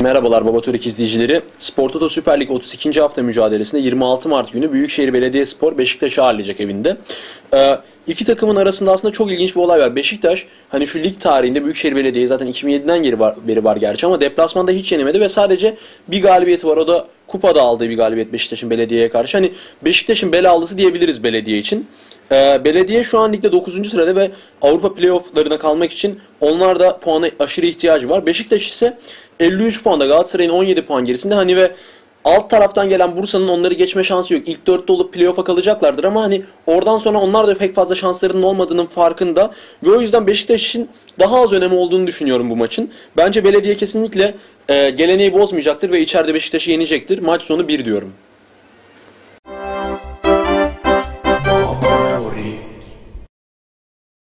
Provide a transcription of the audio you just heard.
Merhabalar Baba Türk izleyicileri. Spor Toto Süper Lig 32. hafta mücadelesinde 26 Mart günü Büyükşehir Belediyespor Beşiktaş'ı ağırlayacak evinde. Ee, iki takımın arasında aslında çok ilginç bir olay var. Beşiktaş hani şu lig tarihinde Büyükşehir Belediye zaten 2007'den geri var, beri var gerçi ama deplasmanda hiç yenemedi ve sadece bir galibiyeti var. O da kupada aldığı bir galibiyet Beşiktaş'ın belediyeye karşı. Hani Beşiktaş'ın belalısı diyebiliriz belediye için. Ee, belediye şu an ligde 9. sırada ve Avrupa playofflarına kalmak için onlar da puana aşırı ihtiyacı var. Beşiktaş ise 53 puanda Galatasaray'ın 17 puan gerisinde hani ve alt taraftan gelen Bursa'nın onları geçme şansı yok. İlk dörtte olup playoff'a kalacaklardır ama hani oradan sonra onlar da pek fazla şanslarının olmadığının farkında ve o yüzden Beşiktaş için daha az önemi olduğunu düşünüyorum bu maçın. Bence belediye kesinlikle e, geleneği bozmayacaktır ve içeride Beşiktaş'ı yenecektir. Maç sonu 1 diyorum.